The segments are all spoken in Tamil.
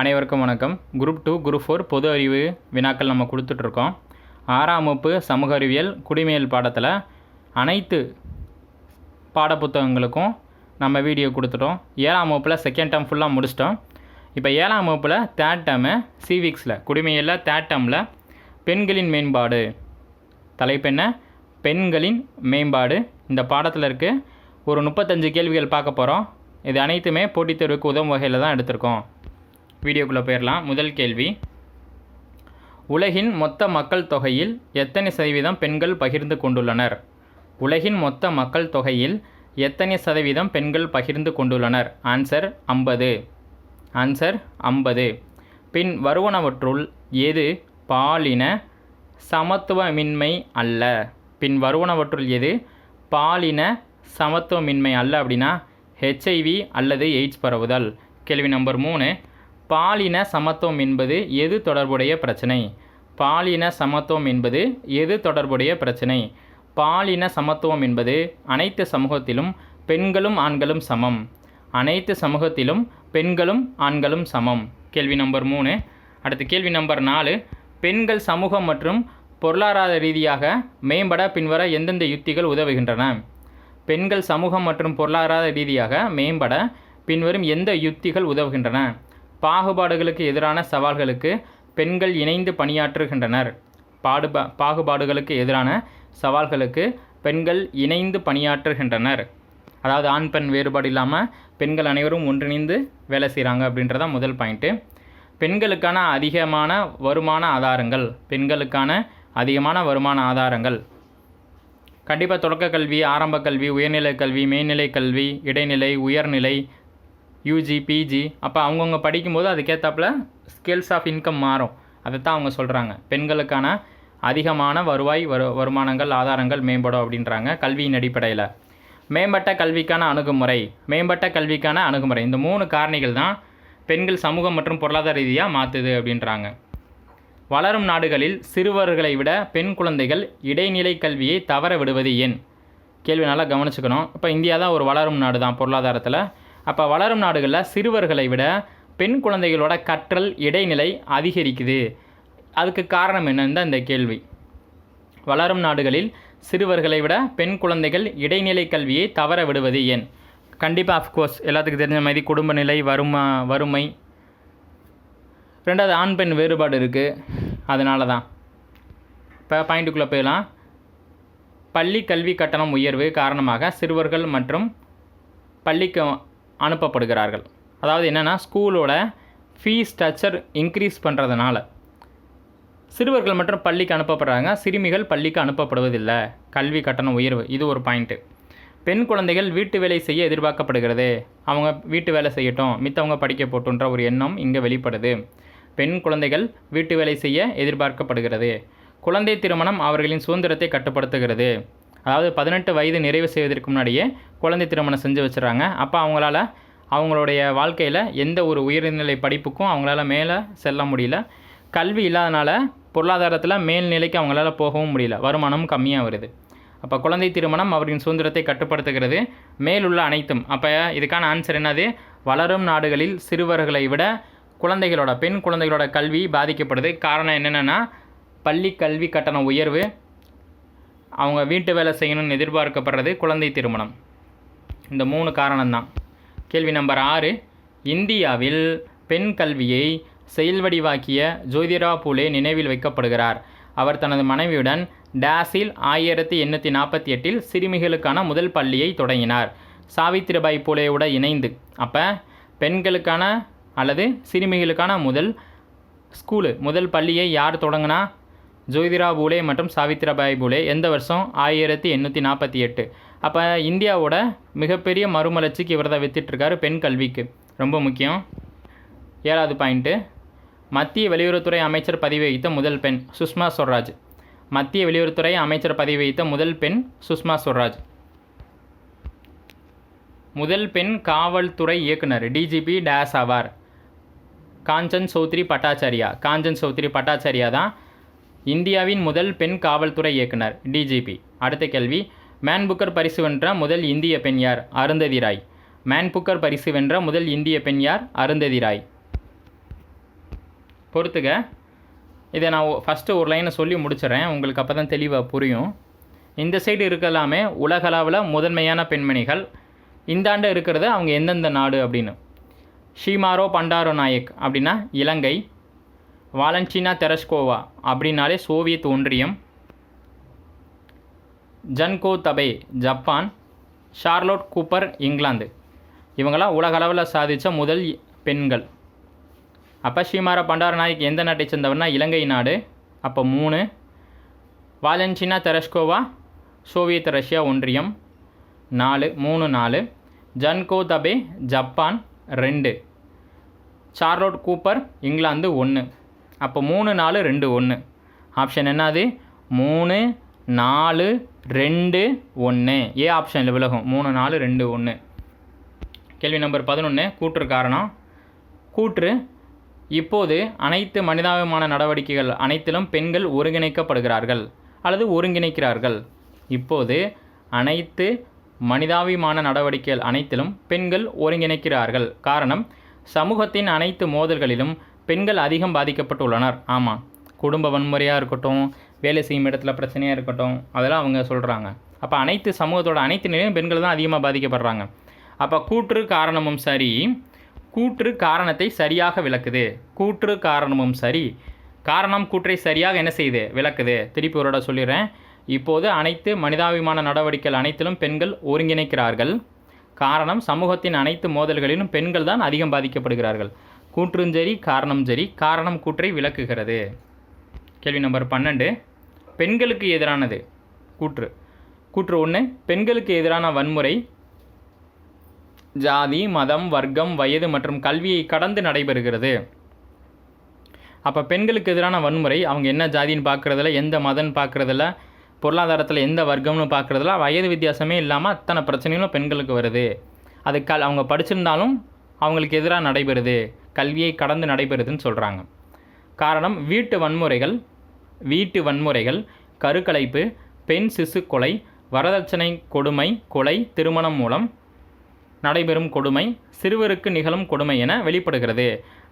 அனைவருக்கும் வணக்கம். குரூப் டூ குரூப் ஃபோர் பொது அறிவு வினாக்கள் நம்ம கொடுத்துட்ருக்கோம். ஆறாம் வகுப்பு சமூக அறிவியல் குடிமையல் பாடத்தில் அனைத்து பாடப்புத்தகங்களுக்கும் நம்ம வீடியோ கொடுத்துட்டோம். ஏழாம் வகுப்பில் செகண்ட் டேர்ம் ஃபுல்லாக முடிச்சிட்டோம். இப்போ ஏழாம் வகுப்பில் தேர்ட் டேர்மு சிவிக்ஸில் குடிமையில் தேர்ட் டேர்மில் பெண்களின் மேம்பாடு. தலைப்பெண்ண பெண்களின் மேம்பாடு. இந்த பாடத்தில் இருக்குது ஒரு முப்பத்தஞ்சு கேள்விகள் பார்க்க போகிறோம் இது அனைத்துமே போட்டித் தேர்வுக்கு உதவும் வகையில் தான் எடுத்திருக்கோம். வீடியோக்குள்ளே போயிடலாம் முதல் கேள்வி. உலகின் மொத்த மக்கள் தொகையில் எத்தனை சதவீதம் பெண்கள் பகிர்ந்து கொண்டுள்ளனர்? உலகின் மொத்த மக்கள் தொகையில் எத்தனை சதவீதம் பெண்கள் பகிர்ந்து கொண்டுள்ளனர்? ஆன்சர் ஐம்பது. ஆன்சர் ஐம்பது. பின் வருவனவற்றுள் எது பாலின சமத்துவமின்மை அல்ல? பின் வருவனவற்றுள் எது பாலின சமத்துவமின்மை அல்ல அப்படின்னா ஹெச்ஐவி அல்லது எய்ட்ஸ் பரவுதல். கேள்வி நம்பர் மூணு. பாலின சமத்துவம் என்பது எது தொடர்புடைய பிரச்சனை? பாலின சமத்துவம் என்பது எது தொடர்புடைய பிரச்சனை? பாலின சமத்துவம் என்பது அனைத்து சமூகத்திலும் பெண்களும் ஆண்களும் சமம். அனைத்து சமூகத்திலும் பெண்களும் ஆண்களும் சமம். கேள்வி நம்பர் மூணு. அடுத்து கேள்வி நம்பர் நாலு. பெண்கள் சமூகம் மற்றும் பொருளாதார ரீதியாக மேம்பட பின்வர எந்தெந்த யுத்திகள் உதவுகின்றன? பெண்கள் சமூகம் மற்றும் பொருளாதார ரீதியாக மேம்பட பின்வரும் எந்த யுத்திகள் உதவுகின்றன? பாகுபாடுகளுக்கு எதிரான சவால்களுக்கு பெண்கள் இணைந்து பணியாற்றுகின்றனர். பாடுபா பாகுபாடுகளுக்கு எதிரான சவால்களுக்கு பெண்கள் இணைந்து பணியாற்றுகின்றனர். அதாவது ஆண் பெண் வேறுபாடு இல்லாமல் பெண்கள் அனைவரும் ஒன்றிணைந்து வேலை செய்கிறாங்க அப்படின்றதான் முதல் பாயிண்ட்டு பெண்களுக்கான அதிகமான வருமான ஆதாரங்கள் பெண்களுக்கான அதிகமான வருமான ஆதாரங்கள். கண்டிப்பாக தொடக்க கல்வி ஆரம்ப கல்வி உயர்நிலை கல்வி மேல்நிலை கல்வி இடைநிலை உயர்நிலை யூஜி பிஜி அப்போ அவங்கவுங்க படிக்கும்போது அதுக்கேற்றாப்புல ஸ்கில்ஸ் ஆஃப் இன்கம் மாறும். அதை தான் அவங்க சொல்கிறாங்க பெண்களுக்கான அதிகமான வருவாய் வரு வருமானங்கள் ஆதாரங்கள் மேம்படும் அப்படின்றாங்க கல்வியின் அடிப்படையில். மேம்பட்ட கல்விக்கான அணுகுமுறை மேம்பட்ட கல்விக்கான அணுகுமுறை. இந்த மூணு காரணிகள் தான் பெண்கள் சமூகம் மற்றும் பொருளாதார ரீதியாக மாற்றுது அப்படின்றாங்க. வளரும் நாடுகளில் சிறுவர்களை விட பெண் குழந்தைகள் இடைநிலை கல்வியை தவற விடுவது ஏன்? கேள்வி நல்லா கவனிச்சுக்கணும். இப்போ இந்தியா தான் ஒரு வளரும் நாடு தான் பொருளாதாரத்தில். அப்போ வளரும் நாடுகளில் சிறுவர்களை விட பெண் குழந்தைகளோட கற்றல் இடைநிலை அதிகரிக்குது. அதுக்கு காரணம் என்னன்னு தான் இந்த கேள்வி. வளரும் நாடுகளில் சிறுவர்களை விட பெண் குழந்தைகள் இடைநிலை கல்வியை தவற விடுவது ஏன்? கண்டிப்பாக அஃப்கோர்ஸ் எல்லாத்துக்கும் தெரிஞ்ச மாதிரி குடும்ப நிலை வருமா வறுமை. ரெண்டாவது ஆண் பெண் வேறுபாடு இருக்குது அதனால தான் இப்போ பாயிண்ட்டுக்குள்ளே போயிடலாம். பள்ளி கல்வி கட்டணம் உயர்வு காரணமாக சிறுவர்கள் மற்றும் பள்ளிக்கு அனுப்பப்படுகிறார்கள். அதாவது என்னென்னா ஸ்கூலோட ஃபீஸ் ஸ்ட்ரக்சர் இன்க்ரீஸ் பண்ணுறதுனால சிறுவர்கள் மற்றும் பள்ளிக்கு அனுப்பப்படுறாங்க சிறுமிகள் பள்ளிக்கு அனுப்பப்படுவதில்லை. கல்வி கட்டணம் உயர்வு இது ஒரு பாயிண்ட்டு பெண் குழந்தைகள் வீட்டு வேலை செய்ய எதிர்பார்க்கப்படுகிறது. அவங்க வீட்டு வேலை செய்யட்டும் மித்தவங்க படிக்க போட்டுன்ற ஒரு எண்ணம் இங்கே வெளிப்படுது. பெண் குழந்தைகள் வீட்டு வேலை செய்ய எதிர்பார்க்கப்படுகிறது. குழந்தை திருமணம் அவர்களின் சுதந்திரத்தை கட்டுப்படுத்துகிறது. அதாவது பதினெட்டு வயது நிறைவு செய்வதற்கு முன்னாடியே குழந்தை திருமணம் செஞ்சு வச்சுறாங்க அப்போ அவங்களால அவங்களுடைய வாழ்க்கையில் எந்த ஒரு உயர்நிலை படிப்புக்கும் அவங்களால மேலே செல்ல முடியல. கல்வி இல்லாதனால பொருளாதாரத்தில் மேல்நிலைக்கு அவங்களால போகவும் முடியல. வருமானமும் கம்மியாக வருது. அப்போ குழந்தை திருமணம் அவரின் சுதந்திரத்தை கட்டுப்படுத்துகிறது. மேலுள்ள அனைத்தும். அப்போ இதுக்கான ஆன்சர் என்னது? வளரும் நாடுகளில் சிறுவர்களை விட குழந்தைகளோட பெண் குழந்தைகளோட கல்வி பாதிக்கப்படுது. காரணம் என்னென்னா பள்ளி கல்வி கட்டண உயர்வு அவங்க வீட்டு வேலை செய்யணும்னு எதிர்பார்க்கப்படுறது குழந்தை திருமணம். இந்த மூணு காரணம்தான். கேள்வி நம்பர் ஆறு இந்தியாவில் பெண் கல்வியை செயல்வடிவாக்கிய ஜோதிரா பூலே நினைவில் வைக்கப்படுகிறார். அவர் தனது மனைவியுடன் டேஸில் ஆயிரத்தி எண்ணூற்றி நாற்பத்தி எட்டில் சிறுமிகளுக்கான முதல் பள்ளியை தொடங்கினார். சாவித்திரிபாய் பூலேயோட இணைந்து. அப்போ பெண்களுக்கான அல்லது சிறுமிகளுக்கான முதல் ஸ்கூலு முதல் பள்ளியை யார் தொடங்கினா ஜோதிரா பூலே மற்றும் சாவித்ராபாய் பூலே எந்த வருஷம்? ஆயிரத்தி எண்ணூற்றி நாற்பத்தி எட்டு. அப்போ இந்தியாவோட மிகப்பெரிய மறுமலர்ச்சிக்கு இவர் தான் வித்திட்ருக்காரு பெண் கல்விக்கு. ரொம்ப முக்கியம். ஏழாவது பாயிண்ட்டு. மத்திய வெளியுறவுத்துறை அமைச்சர் பதவி வகித்த முதல் பெண் சுஷ்மா ஸ்வராஜ். மத்திய வெளியுறவுத்துறை அமைச்சர் பதவி வகித்த முதல் பெண் சுஷ்மா ஸ்வராஜ். முதல் பெண் காவல்துறை இயக்குனர் டிஜிபி டேஸ் ஆவார். காஞ்சன் சௌத்ரி பட்டாச்சாரியா. காஞ்சன் சௌத்ரி பட்டாச்சாரியா தான் இந்தியாவின் முதல் பெண் காவல்துறை இயக்குனர் டிஜிபி அடுத்த கேள்வி மேன் புக்கர் பரிசு வென்ற முதல் இந்திய பெண் யார்? அருந்ததி ராய். மேன் புக்கர் பரிசு வென்ற முதல் இந்திய பெண் யார்? அருந்ததி ராய். பொறுத்துக்க இதை நான் ஃபஸ்ட்டு ஒரு லைனை சொல்லி முடிச்சிடுறேன். உங்களுக்கு அப்போ தான் தெளிவாக புரியும். இந்த சைடு இருக்கலாமே உலகளவில் முதன்மையான பெண்மணிகள். இந்த ஆண்டு இருக்கிறது அவங்க எந்தெந்த நாடு அப்படின்னு. ஷீமாரோ பண்டாரோ நாயக் அப்படின்னா இலங்கை. வாலன்சினா தெரஸ்கோவா அப்படின்னாலே சோவியத் ஒன்றியம். Junko Tabei Japan. Charlotte Cooper England. இவங்களாம் உலகளவில் சாதித்த முதல் பெண்கள். அப்போ ஸ்ரீமார பண்டார நாயக் எந்த நாட்டை சேர்ந்தவர்னா இலங்கை நாடு. அப்போ மூணு வாலன்சினா தெரஸ்கோவா சோவியத் ரஷ்யா ஒன்றியம். நாலு மூணு நாலு. ஜன்கோ தபே ஜப்பான் ரெண்டு. சார்லோட் கூப்பர் இங்கிலாந்து ஒன்று அப்போ மூணு நாலு ரெண்டு ஒன்று ஆப்ஷன் என்னது? மூணு நாலு ரெண்டு ஒன்று ஏ ஆப்ஷனில் விலகும். மூணு நாலு ரெண்டு ஒன்று கேள்வி நம்பர் பதினொன்று கூற்று காரணம். கூற்று இப்போது அனைத்து மனிதாபிமான நடவடிக்கைகள் அனைத்திலும் பெண்கள் ஒருங்கிணைக்கப்படுகிறார்கள் அல்லது ஒருங்கிணைக்கிறார்கள். இப்போது அனைத்து மனிதாபிமான நடவடிக்கைகள் அனைத்திலும் பெண்கள் ஒருங்கிணைக்கிறார்கள். காரணம் சமூகத்தின் அனைத்து மோதல்களிலும் பெண்கள் அதிகம் பாதிக்கப்பட்டுள்ளனர். ஆமாம் குடும்ப வன்முறையாக இருக்கட்டும் வேலை செய்யும் இடத்துல பிரச்சனையாக இருக்கட்டும் அதெல்லாம் அவங்க சொல்கிறாங்க அப்போ அனைத்து சமூகத்தோட அனைத்து நிலையும் பெண்கள் தான் அதிகமாக பாதிக்கப்படுறாங்க. அப்போ கூற்று காரணமும் சரி கூற்று காரணத்தை சரியாக விளக்குது. கூற்று காரணமும் சரி. காரணம் கூற்றை சரியாக என்ன செய்யுது? விளக்குது. திருப்பி ஒரு சொல்லிடுறேன். இப்போது அனைத்து மனிதாபிமான நடவடிக்கைகள் அனைத்திலும் பெண்கள் ஒருங்கிணைக்கிறார்கள். காரணம் சமூகத்தின் அனைத்து மோதல்களிலும் பெண்கள் தான் அதிகம் பாதிக்கப்படுகிறார்கள். கூற்றும் சரி காரணம் சரி காரணம் கூற்றை விளக்குகிறது. கேள்வி நம்பர் பன்னெண்டு. பெண்களுக்கு எதிரானது கூற்று. கூற்று ஒன்று பெண்களுக்கு எதிரான வன்முறை ஜாதி மதம் வர்க்கம் வயது மற்றும் கல்வியை கடந்து நடைபெறுகிறது. அப்போ பெண்களுக்கு எதிரான வன்முறை அவங்க என்ன ஜாதின்னு பார்க்குறதில்ல எந்த மதம்னு பார்க்குறதில்ல பொருளாதாரத்தில் எந்த வர்க்கம்னு பார்க்குறதில்ல வயது வித்தியாசமே இல்லாமல் அத்தனை பிரச்சனைகளும் பெண்களுக்கு வருது. அது கல் அவங்க படிச்சிருந்தாலும் அவங்களுக்கு எதிராக நடைபெறுது கல்வியை கடந்து நடைபெறுதுன்னு சொல்கிறாங்க காரணம் வீட்டு வன்முறைகள் வீட்டு வன்முறைகள் கருக்கலைப்பு பெண் சிசு கொலை வரதட்சணை கொடுமை கொலை திருமணம் மூலம் நடைபெறும் கொடுமை சிறுவருக்கு நிகழும் கொடுமை என வெளிப்படுகிறது.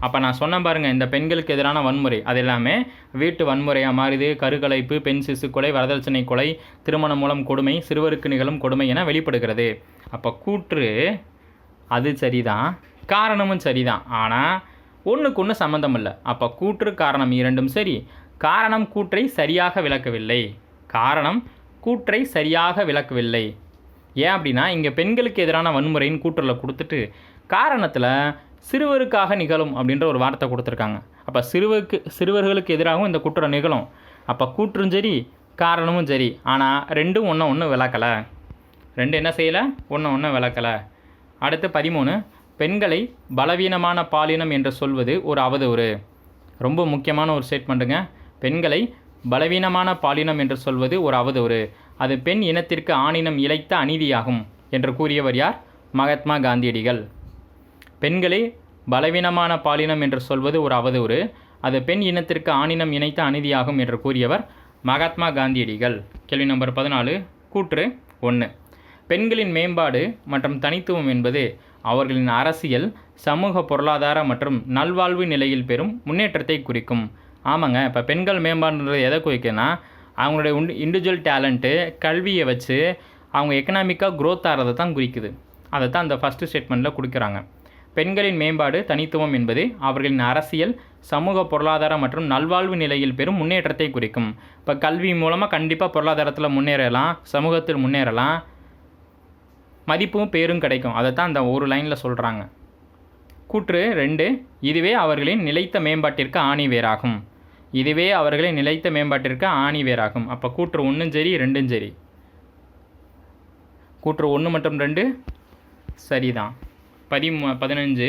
அப்போ நான் சொன்ன பாருங்கள் இந்த பெண்களுக்கு எதிரான வன்முறை அது எல்லாமே வீட்டு வன்முறையாக மாறுது கருக்கலைப்பு பெண் சிசு கொலை வரதட்சணை கொலை திருமணம் மூலம் கொடுமை சிறுவருக்கு நிகழும் கொடுமை என வெளிப்படுகிறது. அப்போ கூற்று அது சரிதான். காரணமும் சரிதான். ஆனால் ஒன்றுக்கு ஒன்று சம்மந்தம் இல்லை அப்போ கூற்று காரணம் இரண்டும் சரி. காரணம் கூற்றை சரியாக விளக்கவில்லை. காரணம் கூற்றை சரியாக விளக்கவில்லை. ஏன் அப்படின்னா இங்கே பெண்களுக்கு எதிரான வன்முறைன்னு கூற்றுல கொடுத்துட்டு காரணத்தில் சிறுவருக்காக நிகழும் அப்படின்ற ஒரு வார்த்தை கொடுத்துருக்காங்க. அப்போ சிறுவருக்கு சிறுவர்களுக்கு எதிராகவும் இந்த குற்றம் நிகழும். அப்போ கூற்றும் சரி காரணமும் சரி. ஆனால் ரெண்டும் ஒன்று ஒன்று விளக்கலை. ரெண்டு என்ன செய்யலை? ஒன்று ஒன்று விளக்கலை. அடுத்து பதிமூணு. பெண்களை பலவீனமான பாலினம் என்று சொல்வது ஒரு அவதூறு. ரொம்ப முக்கியமான ஒரு ஸ்டேட்மெண்ட்டுங்க பெண்களை பலவீனமான பாலினம் என்று சொல்வது ஒரு அவதூறு. அது பெண் இனத்திற்கு ஆணினம் இழைத்த அநீதியாகும் என்று கூறியவர் யார்? மகாத்மா காந்தியடிகள். பெண்களை பலவீனமான பாலினம் என்று சொல்வது ஒரு அவதூறு. அது பெண் இனத்திற்கு ஆணினம் இணைத்த அநீதியாகும் என்று கூறியவர் மகாத்மா காந்தியடிகள். கேள்வி நம்பர் பதினாலு கூற்று ஒன்று பெண்களின் மேம்பாடு மற்றும் தனித்துவம் என்பது அவர்களின் அரசியல் சமூக பொருளாதார மற்றும் நல்வாழ்வு நிலையில் பெறும் முன்னேற்றத்தை குறிக்கும். ஆமாங்க இப்போ பெண்கள் மேம்பாடுன்றது எதை குறிக்குன்னா அவங்களுடைய உண்டு இண்டிவிஜுவல் டேலண்ட்டு கல்வியை வச்சு அவங்க எக்கனாமிக்காக க்ரோத் ஆகிறதை தான் குறிக்குது. அதை தான் அந்த ஃபஸ்ட்டு ஸ்டேட்மெண்ட்டில் கொடுக்குறாங்க. பெண்களின் மேம்பாடு தனித்துவம் என்பது அவர்களின் அரசியல் சமூக பொருளாதார மற்றும் நல்வாழ்வு நிலையில் பெறும் முன்னேற்றத்தை குறிக்கும். இப்போ கல்வி மூலமாக கண்டிப்பாக பொருளாதாரத்தில் முன்னேறலாம் சமூகத்தில் முன்னேறலாம். மதிப்பும் பேரும் கிடைக்கும். அதை தான் அந்த ஒரு லைனில் சொல்கிறாங்க கூற்று ரெண்டு இதுவே அவர்களின் நிலைத்த மேம்பாட்டிற்கு ஆணி வேறாகும். இதுவே அவர்களின் நிலைத்த மேம்பாட்டிற்கு ஆணி வேறாகும். அப்போ கூற்று ஒன்றும் சரி ரெண்டும் சரி. கூற்று ஒன்று மற்றும் ரெண்டு சரிதான். பதிமூ பதினஞ்சு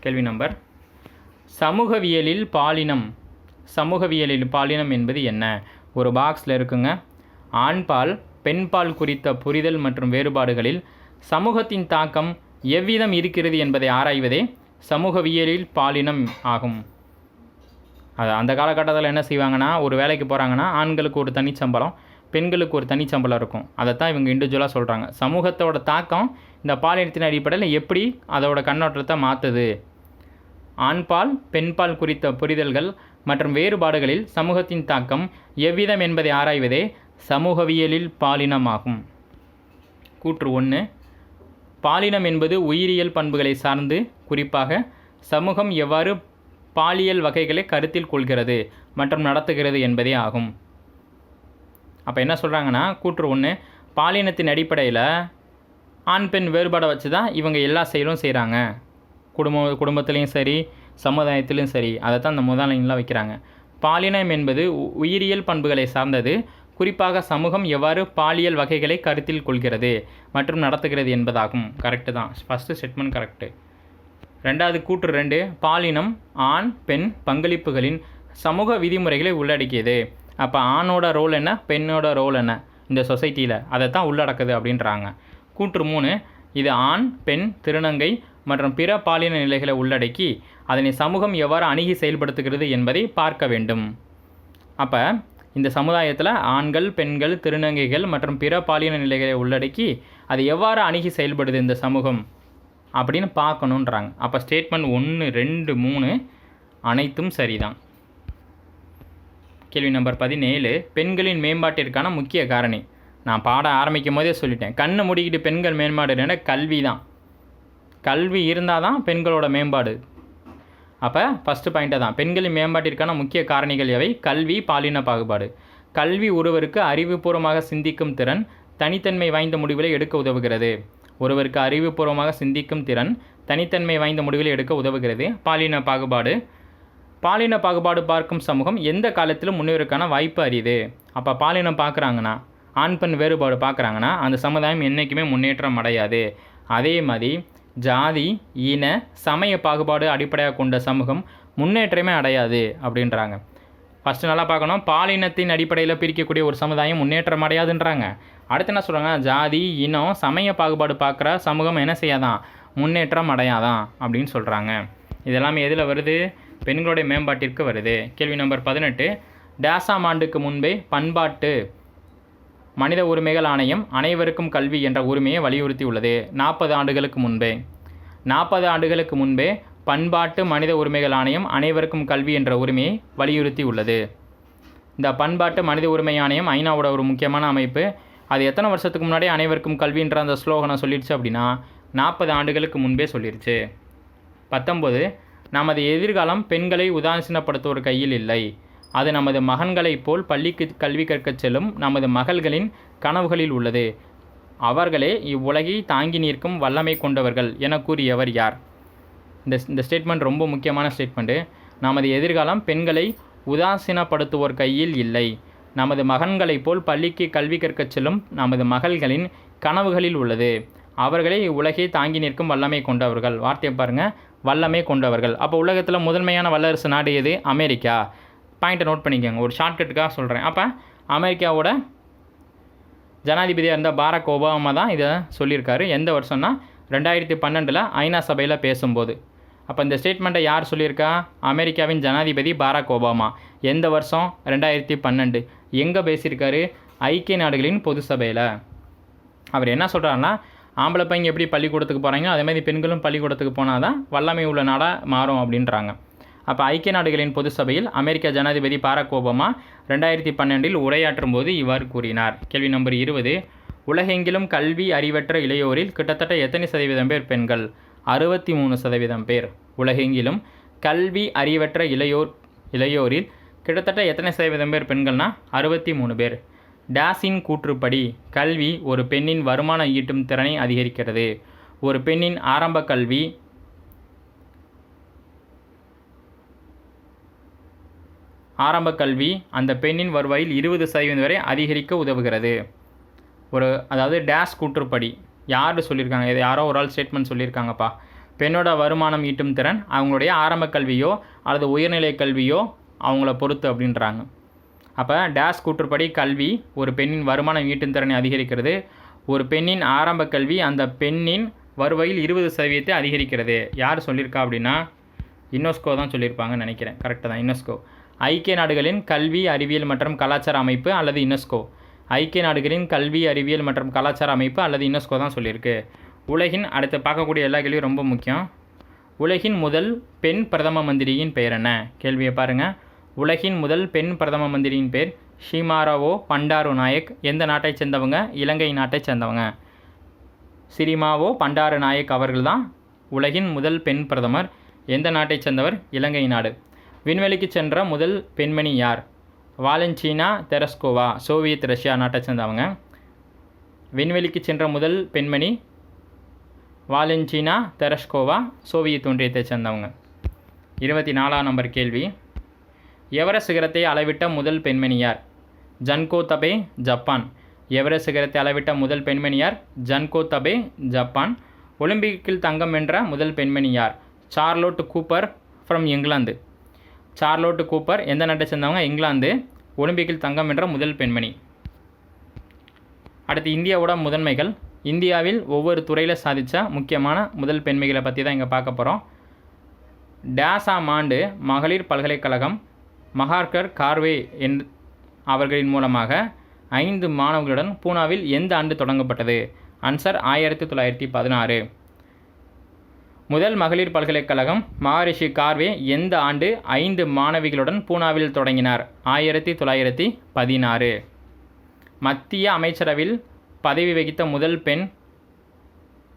கேள்வி நம்பர். சமூகவியலில் பாலினம். சமூகவியலில் பாலினம் என்பது என்ன? ஒரு பாக்ஸில் இருக்குங்க. ஆண்பால் பெண்பால் குறித்த புரிதல் மற்றும் வேறுபாடுகளில் சமூகத்தின் தாக்கம் எவ்விதம் இருக்கிறது என்பதை ஆராய்வதே சமூகவியலில் பாலினம் ஆகும். அது அந்த காலகட்டத்தில் என்ன செய்வாங்கன்னா ஒரு வேலைக்கு போகிறாங்கன்னா ஆண்களுக்கு ஒரு தனிச்சம்பளம் பெண்களுக்கு ஒரு தனிச்சம்பளம் இருக்கும். அதைத்தான் இவங்க இண்டிவிஜுவலாக சொல்கிறாங்க சமூகத்தோட தாக்கம் இந்த பாலினத்தின் அடிப்படையில் எப்படி அதோட கண்ணோட்டத்தை மாற்றுது ஆண்பால் பெண்பால் குறித்த புரிதல்கள் மற்றும் வேறுபாடுகளில் சமூகத்தின் தாக்கம் எவ்விதம் என்பதை ஆராய்வதே சமூகவியலில் பாலினமாகும். கூற்று ஒன்று பாலினம் என்பது உயிரியல் பண்புகளை சார்ந்து குறிப்பாக சமூகம் எவ்வாறு பாலியல் வகைகளை கருத்தில் கொள்கிறது மற்றும் நடத்துகிறது என்பதே ஆகும். அப்போ என்ன சொல்கிறாங்கன்னா கூற்று ஒன்று பாலினத்தின் அடிப்படையில் ஆண் பெண் வேறுபாடை வச்சு தான் இவங்க எல்லா செயலும் செய்கிறாங்க குடும்ப குடும்பத்துலேயும் சரி சமுதாயத்திலையும் சரி அதை தான் அந்த முதலாளிங்களாம் வைக்கிறாங்க. பாலினம் என்பது உ- உயிரியல் பண்புகளை சார்ந்தது குறிப்பாக சமூகம் எவ்வாறு பாலியல் வகைகளை கருத்தில் கொள்கிறது மற்றும் நடத்துகிறது என்பதாகும். கரெக்டு தான். ஃபஸ்ட்டு செட்மெண்ட் கரெக்டு ரெண்டாவது கூற்று ரெண்டு. பாலினம் ஆண் பெண் பங்களிப்புகளின் சமூக விதிமுறைகளை உள்ளடக்கியது. அப்போ ஆணோட ரோல் என்ன பெண்ணோட ரோல் என்ன? இந்த சொசைட்டியில் அதை தான் உள்ளடக்குது அப்படின்றாங்க. கூற்று மூணு. இது ஆண் பெண் திருநங்கை மற்றும் பிற பாலின நிலைகளை உள்ளடக்கி அதனை சமூகம் எவ்வாறு அணுகி செயல்படுத்துகிறது என்பதை பார்க்க வேண்டும். அப்போ இந்த சமுதாயத்தில் ஆண்கள் பெண்கள் திருநங்கைகள் மற்றும் பிற பாலின நிலைகளை உள்ளடக்கி அது எவ்வாறு அணுகி செயல்படுது இந்த சமூகம் அப்படின்னு பார்க்கணுன்றாங்க. அப்போ ஸ்டேட்மெண்ட் ஒன்று ரெண்டு மூணு அனைத்தும் சரிதான். கேள்வி நம்பர் பதினேழு. பெண்களின் மேம்பாட்டிற்கான முக்கிய காரணி. நான் பாட ஆரம்பிக்கும் போதே சொல்லிட்டேன். கண்ணை முடிக்கிட்டு பெண்கள் மேம்பாடு என்ன கல்வி தான் கல்வி இருந்தால் தான் பெண்களோட மேம்பாடு. அப்போ ஃபஸ்ட்டு பாயிண்ட்டை தான் பெண்களின் மேம்பாட்டிற்கான முக்கிய காரணிகள் எவை? கல்வி பாலின பாகுபாடு. கல்வி ஒருவருக்கு அறிவுபூர்வமாக சிந்திக்கும் திறன் தனித்தன்மை வாய்ந்த முடிவுகளை எடுக்க உதவுகிறது. ஒருவருக்கு அறிவுபூர்வமாக சிந்திக்கும் திறன் தனித்தன்மை வாய்ந்த முடிவுகளை எடுக்க உதவுகிறது. பாலின பாகுபாடு. பாலின பாகுபாடு பார்க்கும் சமூகம் எந்த காலத்திலும் முன்னேறக்கான வாய்ப்பு அறியுது அப்போ பாலினம் பார்க்குறாங்கன்னா ஆண் பெண் வேறுபாடு பார்க்குறாங்கன்னா அந்த சமுதாயம் என்றைக்குமே முன்னேற்றம் அடையாது. அதே மாதிரி ஜாதி இன சமய பாகுபாடு அடிப்படையாக கொண்ட சமூகம் முன்னேற்றமே அடையாது அப்படின்றாங்க. ஃபஸ்ட்டு நல்லா பார்க்கணும். பாலினத்தின் அடிப்படையில் பிரிக்கக்கூடிய ஒரு சமுதாயம் முன்னேற்றம் அடையாதுன்றாங்க. அடுத்து என்ன சொல்கிறாங்க ஜாதி இனம் சமய பாகுபாடு பார்க்குற சமூகம் என்ன செய்யாதான்? முன்னேற்றம் அடையாதான் அப்படின்னு சொல்கிறாங்க இதெல்லாமே எதில் வருது? பெண்களுடைய மேம்பாட்டிற்கு வருது. கேள்வி நம்பர் பதினெட்டு. டேசாம் ஆண்டுக்கு முன்பே பண்பாட்டு மனித உரிமைகள் ஆணையம் அனைவருக்கும் கல்வி என்ற உரிமையை வலியுறுத்தி உள்ளது நாற்பது ஆண்டுகளுக்கு முன்பே. நாற்பது ஆண்டுகளுக்கு முன்பே பண்பாட்டு மனித உரிமைகள் ஆணையம் அனைவருக்கும் கல்வி என்ற உரிமையை வலியுறுத்தி உள்ளது இந்த பண்பாட்டு மனித உரிமை ஆணையம் ஐநாவோட ஒரு முக்கியமான அமைப்பு. அது எத்தனை வருஷத்துக்கு முன்னாடி அனைவருக்கும் கல்வின்ற அந்த ஸ்லோகனை சொல்லிடுச்சு அப்படின்னா நாற்பது ஆண்டுகளுக்கு முன்பே சொல்லிடுச்சு. பத்தொம்போது நமது எதிர்காலம் பெண்களை உதாசீனப்படுத்துவோர் கையில் இல்லை. அது நமது மகன்களைப் போல் பள்ளிக்கு கல்வி கற்கச் செல்லும் நமது மகள்களின் கனவுகளில் உள்ளது. அவர்களே இவ்வுலகை தாங்கி நிற்கும் வல்லமை கொண்டவர்கள் என கூறியவர் யார்? இந்த இந்த ஸ்டேட்மெண்ட் ரொம்ப முக்கியமான ஸ்டேட்மெண்ட்டு நமது எதிர்காலம் பெண்களை உதாசீனப்படுத்துவோர் கையில் இல்லை. நமது மகன்களைப் போல் பள்ளிக்கு கல்வி கற்கச் செல்லும் நமது மகள்களின் கனவுகளில் உள்ளது. அவர்களே இவ்வுலகை தாங்கி நிற்கும் வல்லமை கொண்டவர்கள். வார்த்தையை பாருங்கள் வல்லமை கொண்டவர்கள். அப்போ உலகத்தில் முதன்மையான வல்லரசு நாடு எது? அமெரிக்கா. பாயிண்ட்டை நோட் பண்ணிக்கோங்க. ஒரு ஷார்ட்கட்டுக்காக சொல்கிறேன் அப்போ அமெரிக்காவோட ஜனாதிபதியாக இருந்த பாராக் ஒபாமா தான் இதை சொல்லியிருக்காரு. எந்த வருஷம்னா ரெண்டாயிரத்தி பன்னெண்டில் ஐநா சபையில் பேசும்போது. அப்போ இந்த ஸ்டேட்மெண்ட்டை யார் சொல்லியிருக்கா? அமெரிக்காவின் ஜனாதிபதி பாராக் ஒபாமா. எந்த வருஷம்? ரெண்டாயிரத்தி பன்னெண்டு. எங்கே பேசியிருக்காரு? ஐக்கிய நாடுகளின் பொது சபையில். அவர் என்ன சொல்கிறாருன்னா ஆம்பளை பையன் எப்படி பள்ளிக்கூடத்துக்கு போகிறாங்க அதே மாதிரி பெண்களும் பள்ளிக்கூடத்துக்கு போனால் தான் வல்லமை உள்ள நாடாக மாறும் அப்படின்றாங்க. அப்போ ஐக்கிய நாடுகளின் பொது சபையில் அமெரிக்க ஜனாதிபதி பாரக் ஒபாமா ரெண்டாயிரத்தி பன்னெண்டில் உரையாற்றும் போது இவ்வாறு கூறினார். கேள்வி நம்பர் இருபது. உலகெங்கிலும் கல்வி அறிவற்ற இளையோரில் கிட்டத்தட்ட எத்தனை சதவீதம் பேர் பெண்கள்? அறுபத்தி மூணு சதவீதம் பேர். உலகெங்கிலும் கல்வி அறிவற்ற இளையோர் இளையோரில் கிட்டத்தட்ட எத்தனை சதவீதம் பேர் பெண்கள்னா? அறுபத்தி மூணு பேர். டேஸின் கூற்றுப்படி கல்வி ஒரு பெண்ணின் வருமானம் ஈட்டும் திறனை அதிகரிக்கிறது. ஒரு பெண்ணின் ஆரம்ப கல்வி ஆரம்ப கல்வி அந்த பெண்ணின் வருவாயில் இருபது சதவீதம் வரை அதிகரிக்க உதவுகிறது. ஒரு அதாவது டேஷ் கூற்றுப்படி. யார் சொல்லியிருக்காங்க இது யாரோ ஒரு ஆள் ஸ்டேட்மெண்ட் சொல்லியிருக்காங்கப்பா. பெண்ணோட வருமானம் ஈட்டும் திறன் அவங்களுடைய ஆரம்ப கல்வியோ அல்லது உயர்நிலை கல்வியோ அவங்கள பொறுத்து அப்படின்றாங்க. அப்போ டேஷ் கூற்றுப்படி கல்வி ஒரு பெண்ணின் வருமானம் ஈட்டும் திறனை அதிகரிக்கிறது. ஒரு பெண்ணின் ஆரம்ப கல்வி அந்த பெண்ணின் வருவாயில் இருபது சதவீதத்தை அதிகரிக்கிறது. யார் சொல்லியிருக்கா அப்படின்னா யுனெஸ்கோ தான் சொல்லியிருப்பாங்கன்னு நினைக்கிறேன். கரெக்டாக தான் யுனெஸ்கோ ஐக்கிய நாடுகளின் கல்வி அறிவியல் மற்றும் கலாச்சார அமைப்பு அல்லது யுனெஸ்கோ. ஐக்கிய நாடுகளின் கல்வி அறிவியல் மற்றும் கலாச்சார அமைப்பு அல்லது யுனெஸ்கோ தான் சொல்லியிருக்கு. உலகின் அடுத்து பார்க்கக்கூடிய எல்லா கேள்வியும் ரொம்ப முக்கியம். உலகின் முதல் பெண் பிரதம மந்திரியின் பெயர் என்ன? கேள்வியை பாருங்கள் உலகின் முதல் பெண் பிரதம மந்திரியின் பேர் ஷிமாராவோ பண்டாரு நாயக். எந்த நாட்டைச் சேர்ந்தவங்க? இலங்கை நாட்டைச் சேர்ந்தவங்க. சிரிமாவோ பண்டாரு நாயக் அவர்கள் தான் உலகின் முதல் பெண் பிரதமர். எந்த நாட்டைச் சேர்ந்தவர்? இலங்கை நாடு. விண்வெளிக்கு சென்ற முதல் பெண்மணி யார்? வாலன்சீனா தெரஸ்கோவா சோவியத் ரஷ்யா நாட்டை சேர்ந்தவங்க. விண்வெளிக்கு சென்ற முதல் பெண்மணி வாலன்சீனா தெரஸ்கோவா சோவியத் ஒன்றியத்தை சேர்ந்தவங்க. இருபத்தி நாலாம் நம்பர் கேள்வி. எவரஸ்ட் சிகரத்தை அளவிட்ட முதல் பெண்மணி யார்? Junko Tabei Japan. எவரெஸ்ட் சிகரத்தை அளவிட்ட முதல் பெண்மணி யார்? Junko Tabei Japan. ஒலிம்பிக்கில் தங்கம் வென்ற முதல் பெண்மணி யார்? Charlotte Cooper from England. Charlotte Cooper எந்த நாட்டை சேர்ந்தவங்க? இங்கிலாந்து. ஒலிம்பிக்கில் தங்கம் வென்ற முதல் பெண்மணி. அடுத்து இந்தியாவோட முதன்மைகள். இந்தியாவில் ஒவ்வொரு துறையில் சாதித்த முக்கியமான முதல் பெண்மைகளை பற்றி தான் இங்கே பார்க்க போகிறோம் டேசாம் ஆண்டு மகளிர் பல்கலைக்கழகம் மகார்கர் கார்வே என் அவர்களின் மூலமாக ஐந்து மாணவர்களுடன் பூனாவில் எந்த ஆண்டு தொடங்கப்பட்டது? அன்சர் ஆயிரத்தி தொள்ளாயிரத்தி பதினாறு. முதல் மகளிர் பல்கலைக்கழகம் மகரிஷி கார்வே எந்த ஆண்டு ஐந்து மாணவிகளுடன் பூனாவில் தொடங்கினார்? ஆயிரத்தி தொள்ளாயிரத்தி பதினாறு. மத்திய அமைச்சரவையில் பதவி வகித்த முதல் பெண்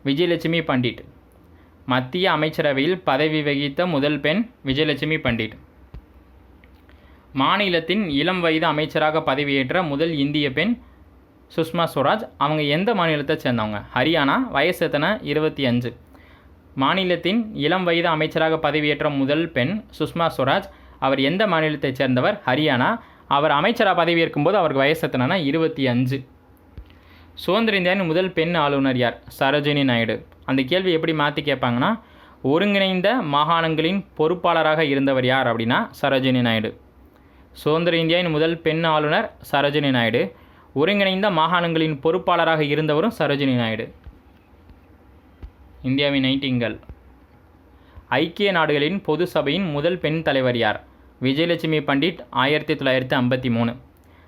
விஜயலட்சுமி பண்டிட். மத்திய அமைச்சரவையில் பதவி வகித்த முதல் பெண் விஜயலட்சுமி பண்டிட். மாநிலத்தின் இளம் வயது அமைச்சராக பதவியேற்ற முதல் இந்திய பெண் சுஷ்மா ஸ்வராஜ் அவங்க எந்த மாநிலத்தை சேர்ந்தவங்க? ஹரியானா வயசு எத்தனை? இருபத்தி அஞ்சு. மாநிலத்தின் இளம் வயது அமைச்சராக பதவியேற்ற முதல் பெண் சுஷ்மா ஸ்வராஜ் அவர் எந்த மாநிலத்தைச் சேர்ந்தவர்? ஹரியானா. அவர் அமைச்சராக பதவியேற்கும் போது அவருக்கு வயசு எத்தனைனா? இருபத்தி அஞ்சு. சுதந்திர இந்தியாவின் முதல் பெண் ஆளுநர் யார்? சரோஜினி நாயுடு. அந்த கேள்வி எப்படி மாற்றி கேட்பாங்கன்னா ஒருங்கிணைந்த மாகாணங்களின் பொறுப்பாளராக இருந்தவர் யார் அப்படின்னா சரோஜினி நாயுடு. சுதந்திர இந்தியாவின் முதல் பெண் ஆளுநர் சரோஜினி நாயுடு. ஒருங்கிணைந்த மாகாணங்களின் பொறுப்பாளராக இருந்தவரும் சரோஜினி நாயுடு. இந்தியாவின் நைட்டிங்கல். ஐக்கிய நாடுகளின் பொது சபையின் முதல் பெண் தலைவர் யார்? விஜயலட்சுமி பண்டிட் ஆயிரத்தி தொள்ளாயிரத்தி ஐம்பத்தி மூணு.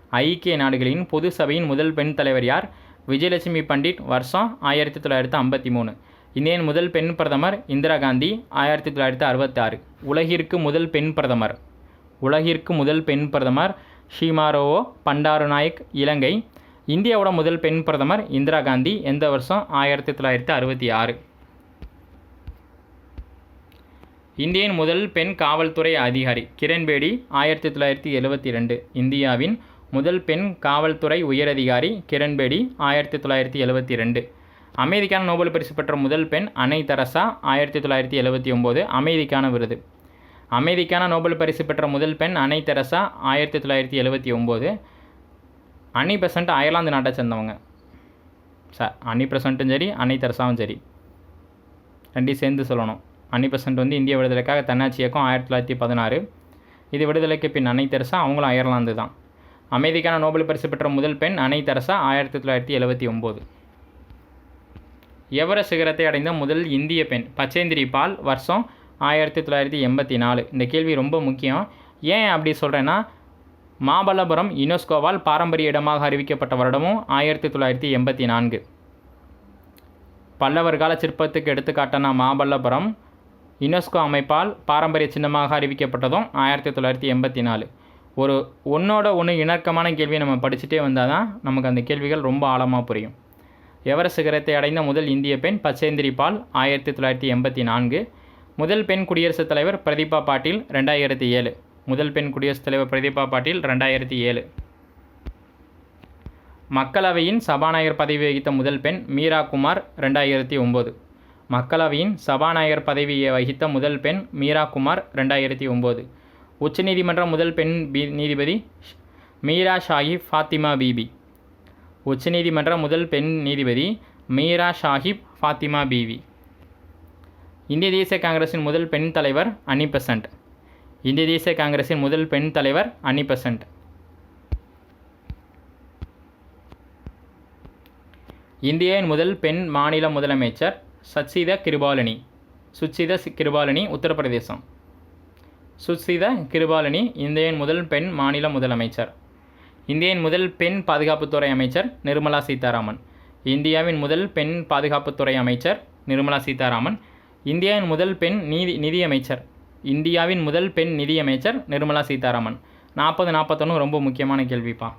ஐக்கிய நாடுகளின் பொது சபையின் முதல் பெண் தலைவர் யார்? விஜயலட்சுமி பண்டிட் வருஷம் ஆயிரத்தி தொள்ளாயிரத்தி ஐம்பத்தி மூணு. இந்தியன் முதல் பெண் பிரதமர் இந்திரா காந்தி ஆயிரத்தி தொள்ளாயிரத்தி அறுபத்தாறு. உலகிற்கு முதல் பெண் பிரதமர். உலகிற்கு முதல் பெண் பிரதமர் ஷீமாரோவோ பண்டாரு நாயக் இலங்கை. இந்தியாவோட முதல் பெண் பிரதமர் இந்திரா காந்தி எந்த வருஷம்? ஆயிரத்தி தொள்ளாயிரத்தி அறுபத்தி ஆறு. இந்தியன் முதல் பெண் காவல்துறை அதிகாரி கிரண்பேடி ஆயிரத்தி தொள்ளாயிரத்தி எழுபத்தி ரெண்டு. இந்தியாவின் முதல் பெண் காவல்துறை உயரதிகாரி கிரண்பேடி ஆயிரத்தி தொள்ளாயிரத்தி எழுபத்தி ரெண்டு. அமைதிக்கான நோபல் பரிசு பெற்ற முதல் பெண் அன்னை தரசா ஆயிரத்தி தொள்ளாயிரத்தி எழுபத்தி ஒம்பது அமைதிக்கான விருது. அமைதிக்கான நோபல் பரிசு பெற்ற முதல் பெண் அன்னை தெரசா ஆயிரத்தி தொள்ளாயிரத்தி எழுபத்தி ஒம்போது. அன்னி பெசன்ட் அயர்லாந்து நாட்டை சேர்ந்தவங்க. சார் அன்னி பெசன்ட்டும் சரி அன்னை தெரசாவும் சரி. ரெண்டையும் சேர்ந்து சொல்லணும். அன்னிபெசன்ட் வந்து இந்திய விடுதலைக்காக தன்னாட்சி இயக்கம் ஆயிரத்தி தொள்ளாயிரத்தி பதினாறு. இது விடுதலைக்கு பின் அன்னை தெரசா அவங்களும் அயர்லாந்து தான். அமைதிக்கான நோபல் பரிசு பெற்ற முதல் பெண் அன்னை தெரசா ஆயிரத்தி தொள்ளாயிரத்தி எழுபத்தி ஒம்பது. எவர சிகரத்தை அடைந்த முதல் இந்திய பெண் பச்சேந்திரி பால் வருஷம் ஆயிரத்தி தொள்ளாயிரத்தி எண்பத்தி நாலு. இந்த கேள்வி ரொம்ப முக்கியம். ஏன் அப்படி சொல்கிறேன்னா மாமல்லபுரம் யுனெஸ்கோவால் பாரம்பரிய இடமாக அறிவிக்கப்பட்ட வருடமும் ஆயிரத்தி தொள்ளாயிரத்தி எண்பத்தி நான்கு. பல்லவர் கால சிற்பத்துக்கு எடுத்துக்காட்டான மாமல்லபுரம் யுனெஸ்கோ அமைப்பால் பாரம்பரிய சின்னமாக அறிவிக்கப்பட்டதும் ஆயிரத்தி தொள்ளாயிரத்தி எண்பத்தி நாலு. ஒரு ஒன்றோட ஒன்று இணக்கமான கேள்வியை நம்ம படிச்சுட்டே வந்தால் தான் நமக்கு அந்த கேள்விகள் ரொம்ப ஆழமாக புரியும். எவரெஸ்ட் சிகரத்தை அடைந்த முதல் இந்திய பெண் பச்சேந்திரி பால் ஆயிரத்தி தொள்ளாயிரத்தி எண்பத்தி நான்கு. முதல் பெண் குடியரசுத் தலைவர் பிரதீபா பாட்டீல் ரெண்டாயிரத்தி ஏழு. முதல் பெண் குடியரசுத் தலைவர் பிரதீபா பாட்டீல் ரெண்டாயிரத்தி ஏழு. மக்களவையின் சபாநாயகர் பதவி வகித்த முதல் பெண் மீரா குமார் ரெண்டாயிரத்தி ஒம்பது. மக்களவையின் சபாநாயகர் பதவியை வகித்த முதல் பெண் மீரா குமார் ரெண்டாயிரத்தி ஒம்பது. உச்சநீதிமன்ற முதல் பெண் பி நீதிபதி மீரா ஷாஹிப் ஃபாத்திமா பீபி. உச்சநீதிமன்ற முதல் பெண் நீதிபதி மீரா ஷாஹிப் ஃபாத்திமா பீவி இந்திய தேசிய காங்கிரசின் முதல் பெண் தலைவர் அன்னி பெசன்ட். இந்திய தேசிய காங்கிரஸின் முதல் பெண் தலைவர் அன்னி பெசன்ட். இந்தியாவின் முதல் பெண் மாநில முதலமைச்சர் சச்சித கிருபாலினி. சுச்சித கிருபாலினி உத்தரப்பிரதேசம். சுச்சித கிருபாலினி இந்தியன் முதல் பெண் மாநில முதலமைச்சர். இந்தியன் முதல் பெண் பாதுகாப்புத்துறை அமைச்சர் நிர்மலா சீதாராமன். இந்தியாவின் முதல் பெண் பாதுகாப்புத்துறை அமைச்சர் நிர்மலா சீதாராமன். இந்தியாவின் முதல் பெண் நீதி நிதியமைச்சர். இந்தியாவின் முதல் பெண் நிதியமைச்சர் நிர்மலா சீதாராமன். நாற்பது நாற்பத்தொன்று ரொம்ப முக்கியமான கேள்விப்பா.